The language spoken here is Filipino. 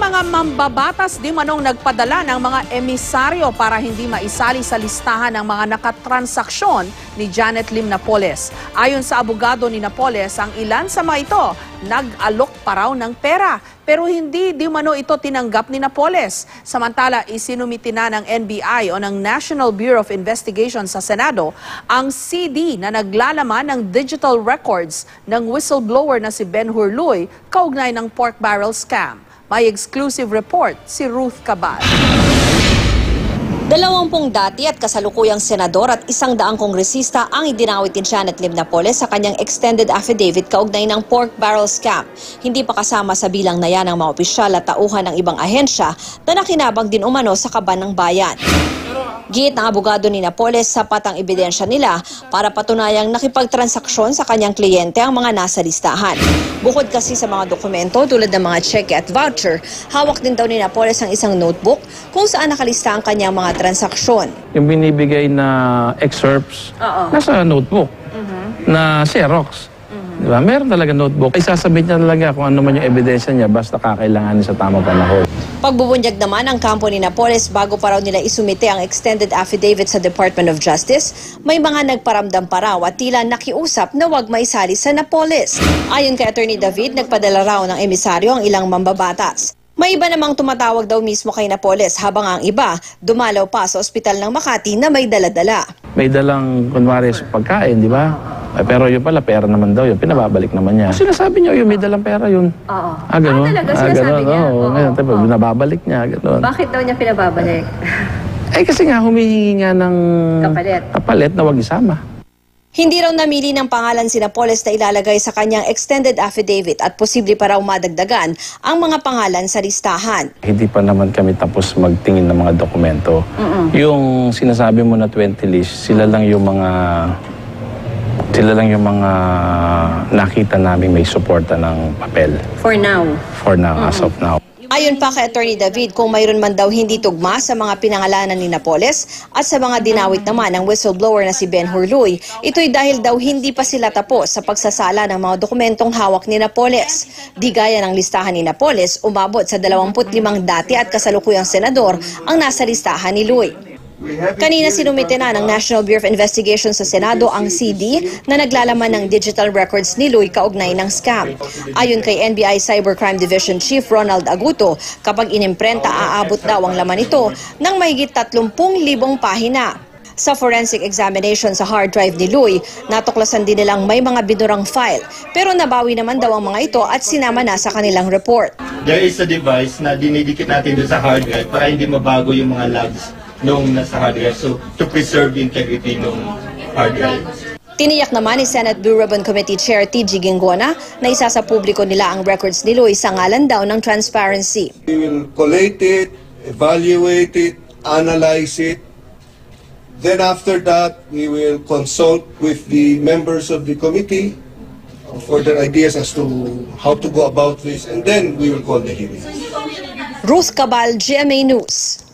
Mambabatas di manong nagpadala ng mga emisaryo para hindi maisali sa listahan ng mga nakatransaksyon ni Janet Lim Napoles. Ayon sa abogado ni Napoles, ang ilan sa mga ito nag-alok pa raw ng pera pero hindi di mano ito tinanggap ni Napoles. Samantala, isinumiti na ng NBI o ng National Bureau of Investigation sa Senado ang CD na naglalaman ng digital records ng whistleblower na si Ben Hurluy kaugnay ng pork barrel scam. May exclusive report si Ruth Cabal. Dalawampung dati at kasalukuyang senador at isang daang kongresista ang idinawit ni Janet Lim Napoles sa kanyang extended affidavit kaugnay ng pork barrel scam. Hindi pa kasama sa bilang na yan ng mga opisyal at tauhan ng ibang ahensya na nakinabang din umano sa kaban ng bayan. Git ng abogado ni Napoles, sapat ang ebidensya nila para patunayang nakipagtransaksyon sa kanyang kliyente ang mga nasa listahan. Bukod kasi sa mga dokumento tulad ng mga cheque at voucher, hawak din daw ni Napoles ang isang notebook kung saan nakalista ang kanyang mga transaksyon. Yung binibigay na excerpts, nasa notebook, na Xerox. Di ba? Meron talaga notebook. Isasabit niya talaga kung ano man yung ebidensya niya basta kakailanganin sa tamang panahon. Pagbubunyag naman ang kampo ni Napoles bago pa raw nila isumite ang extended affidavit sa Department of Justice, may mga nagparamdam pa raw at tila nakiusap na wag maisali sa Napoles. Ayon kay Attorney David, nagpadala raw ng emisaryo ang ilang mambabatas. May iba namang tumatawag daw mismo kay Napoles habang ang iba dumalaw pa sa ospital ng Makati na may daladala. May dalang, kunwari, sa pagkain, di ba? Eh, pero yun pala, pera naman daw yun. Pinababalik naman niya. Sinasabi niya, yun, may dalang pera yun. Oo. Ah, gano'n? Ah, talaga? Sinasabi niya? Oo, Oo, ngayon, tayo, oo. binababalik niya, gano'n. Bakit daw niya pinababalik? Eh, kasi nga, humihingi nga ng... Kapalit. Kapalit na wag isama. Hindi raw namili ng pangalan si Napoles na ilalagay sa kanyang extended affidavit at posible pa raw madagdagan ang mga pangalan sa listahan. Hindi pa naman kami tapos magtingin ng mga dokumento. Yung sinasabi mo na 20 list, sila lang yung mga sila lang yung mga nakita namin may suporta ng papel For now. for now, as of now. Ayon pa kay Attorney David, kung mayroon man daw hindi tugma sa mga pinangalanan ni Napoles at sa mga dinawit naman ng whistleblower na si Ben Hurluy, ito'y dahil daw hindi pa sila tapos sa pagsasala ng mga dokumentong hawak ni Napoles. Di gaya ng listahan ni Napoles, umabot sa 25 dati at kasalukuyang senador ang nasa listahan ni Luy. Kanina sinumite na ng National Bureau of Investigation sa Senado ang CD na naglalaman ng digital records ni Luy kaugnay ng scam. Ayon kay NBI Cybercrime Division Chief Ronald Aguto, kapag inimprenta aabot daw ang laman nito ng mahigit 30,000 pahina. Sa forensic examination sa hard drive ni Luy, natuklasan din nilang may mga binurang file pero nabawi naman daw ang mga ito at sinama na sa kanilang report. there is a device na dinidikit natin doon sa hard drive para hindi mabago yung mga logs nung nasa hard drive. So, to preserve the integrity ng hard drive. Tiniyak naman ni Senate Blue Ribbon Committee Chair T.G. Gingona na isa sa publiko nila ang records ni Luy sa ngalan daw ng transparency. We will collate it, evaluate it, analyze it. Then after that, we will consult with the members of the committee for their ideas as to how to go about this, and then we will call the hearing. Ruth Cabal, GMA News.